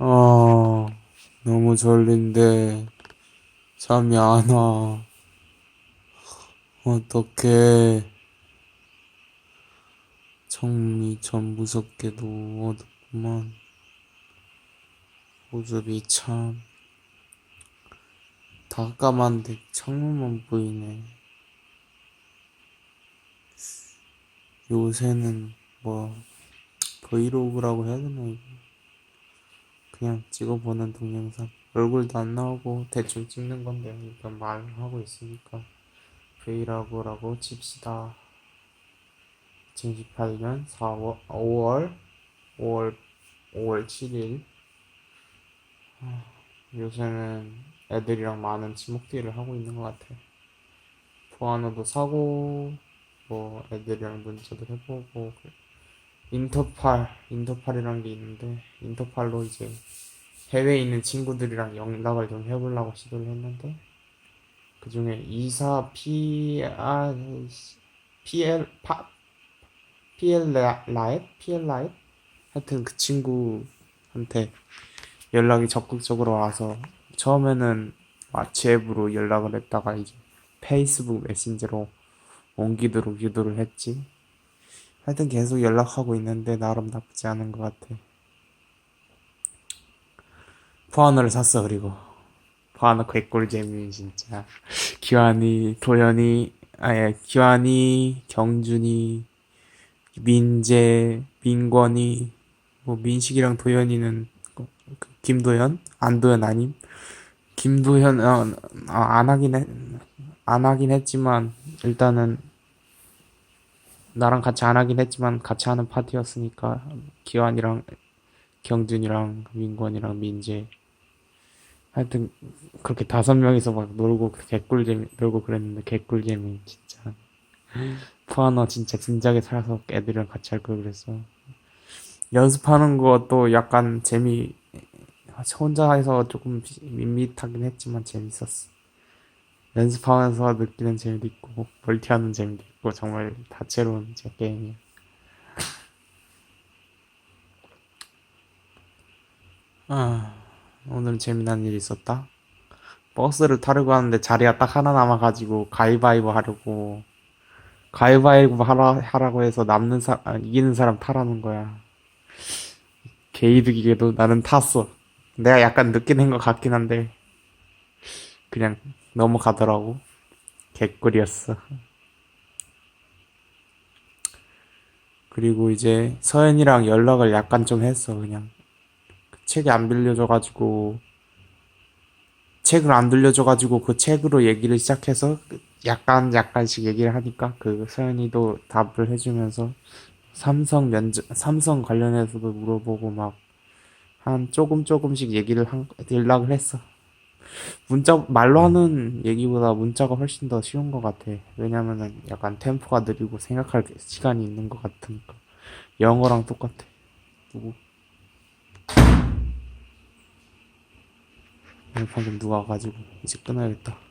아, 너무 졸린데, 잠이 안 와. 어떡해. 정리 참 무섭게도 어둡구만. 모습이 참, 다 까만데 창문만 보이네. 요새는 뭐, 브이로그라고 해야 되나, 이거? 그냥 찍어보는 동영상. 얼굴도 안 나오고 대충 찍는 건데 일단 말하고 있으니까 브이로그라고 칩시다. 2018년 4월, 5월, 5월, 5월 7일. 요새는 애들이랑 많은 지목질을 하고 있는 것 같아. 보안호도 사고, 뭐 애들이랑 문자도 해보고, 인터팔, 인터팔이란 게 있는데, 인터팔로 이제 해외에 있는 친구들이랑 연락을 좀 해보려고 시도를 했는데, 그 중에 이사 PR, PL, 파, PL 라옅? PL 라옅? 하여튼 그 친구한테 연락이 적극적으로 와서, 처음에는 왓츠앱으로 연락을 했다가 이제 페이스북 메신저로 옮기도록 유도를 했지. 하여튼 계속 연락하고 있는데 나름 나쁘지 않은 것 같아. 포아너를 샀어 그리고. 포아너 개꿀잼이 진짜. 기환이 도현이 아예 기환이 경준이 민재 민권이 뭐 민식이랑 도현이는 그- 그 김도현? 안도현 아님? 김도현 어, 어, 안 하긴 했, 안 하긴 했지만 일단은 나랑 같이 안 하긴 했지만 같이 하는 파티였으니까 기환이랑 경준이랑 민권이랑 민재. 하여튼 그렇게 다섯 명이서 막 놀고 개꿀잼 놀고 그랬는데 개꿀잼이 진짜. 푸아너 진짜 진작에 살아서 애들이랑 같이 할 걸 그랬어. 연습하는 것도 약간 재미 혼자 해서 조금 밋밋하긴 했지만 재밌었어. 연습하면서 느끼는 재미도 있고 멀티하는 재미도 있고 정말 다채로운 제 게임이야 아 오늘은 재미난 일이 있었다 버스를 타려고 하는데 자리가 딱 하나 남아가지고 가위바위보 하려고 가위바위보 하라, 하라고 해서 남는 사, 아, 이기는 사람 타라는 거야. 개이득이게도 나는 탔어. 내가 약간 늦게 낸 것 같긴 한데, 그냥 넘어가더라고. 개꿀이었어. 그리고 이제 서연이랑 연락을 약간 좀 했어, 그냥. 책이 안 빌려줘가지고, 책을 안 들려줘가지고 그 책으로 얘기를 시작해서 약간 약간씩 얘기를 하니까 그 서연이도 답을 해주면서 삼성 면접 삼성 관련해서도 물어보고 막 한 조금 조금씩 얘기를 한 연락을 했어. 문자 말로 하는 얘기보다 문자가 훨씬 더 쉬운 것 같아. 왜냐면은 약간 템포가 느리고 생각할 시간이 있는 것 같으니까 영어랑 똑같아. 누구? 방금 누가 와가지고 이제 끊어야겠다.